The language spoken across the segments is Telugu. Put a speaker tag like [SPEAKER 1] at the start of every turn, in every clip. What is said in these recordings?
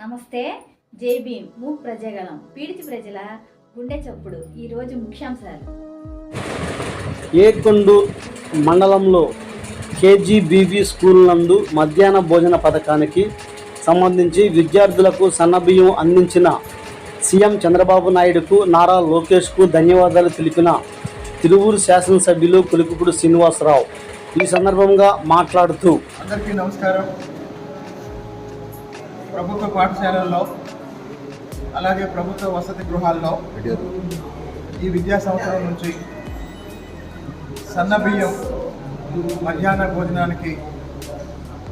[SPEAKER 1] నమస్తే జై భీమ్. మూక్ ప్రజగలం పీడిత ప్రజల గుండె చప్పుడు. ఈరోజు ముఖ్యాంశాలు.
[SPEAKER 2] ఏకొండు మండలంలో కేజీబీబీ స్కూల్ నందు మధ్యాహ్న భోజన పథకానికి సంబంధించి విద్యార్థులకు సన్నబియ్యం అందించిన సీఎం చంద్రబాబు నాయుడుకు నారా లోకేష్కు ధన్యవాదాలు తెలిపిన తిరువూరు శాసనసభ్యులు కులికుపుడు శ్రీనివాసరావు. ఈ సందర్భంగా మాట్లాడుతూ
[SPEAKER 3] అందరికీ నమస్కారం. ప్రభుత్వ పాఠశాలల్లో అలాగే ప్రభుత్వ వసతి గృహాల్లో ఈ విద్యా సంవత్సరం నుంచి సన్న బియ్యం మధ్యాహ్న భోజనానికి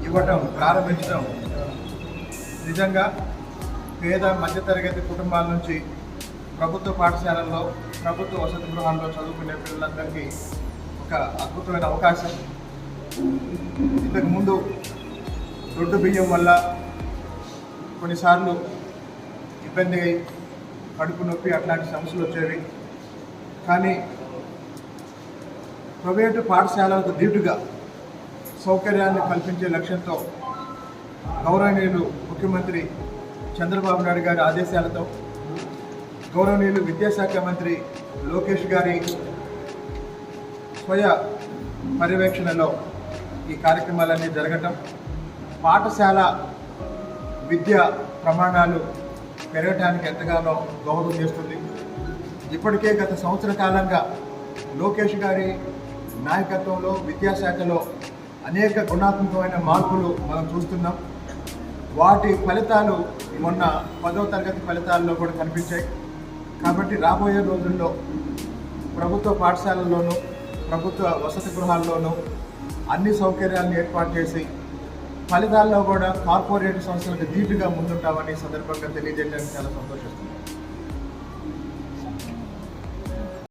[SPEAKER 3] ఇవ్వటం ప్రారంభించడం నిజంగా పేద మధ్యతరగతి కుటుంబాల నుంచి ప్రభుత్వ పాఠశాలల్లో ప్రభుత్వ వసతి గృహాల్లో చదువుకునే పిల్లలందరికీ ఒక అద్భుతమైన అవకాశం. ఇంతకుముందు దొడ్డు బియ్యం వల్ల కొన్నిసార్లు ఇబ్బంది అయ్యి కడుపు నొప్పి అట్లాంటి సమస్యలు వచ్చేవి. కానీ ప్రైవేటు పాఠశాలలకు ధీటుగా సౌకర్యాన్ని కల్పించే లక్ష్యంతో గౌరవనీయులు ముఖ్యమంత్రి చంద్రబాబు నాయుడు గారి ఆదేశాలతో గౌరవనీయులు విద్యాశాఖ మంత్రి లోకేష్ గారి స్వయ పర్యవేక్షణలో ఈ కార్యక్రమాలన్నీ జరగటం పాఠశాల విద్య ప్రమాణాలు పెరగటానికి ఎంతగానో దోహదం చేస్తుంది. ఇప్పటికే గత సంవత్సర కాలంగా లోకేష్ గారి నాయకత్వంలో విద్యాశాఖలో అనేక గుణాత్మకమైన మార్పులు మనం చూస్తున్నాం. వాటి ఫలితాలు మొన్న పదో తరగతి ఫలితాల్లో కూడా కనిపించాయి. కాబట్టి రాబోయే రోజుల్లో ప్రభుత్వ పాఠశాలల్లోనూ ప్రభుత్వ వసతి గృహాల్లోనూ అన్ని సౌకర్యాలను ఏర్పాటు చేసి ఫలితాల్లో కూడా కార్పొరేట్ సంస్థలకు ధీటుగా ముందుంటామని సందర్భంగా తెలియజేయడానికి చాలా సంతోషిస్తున్నాను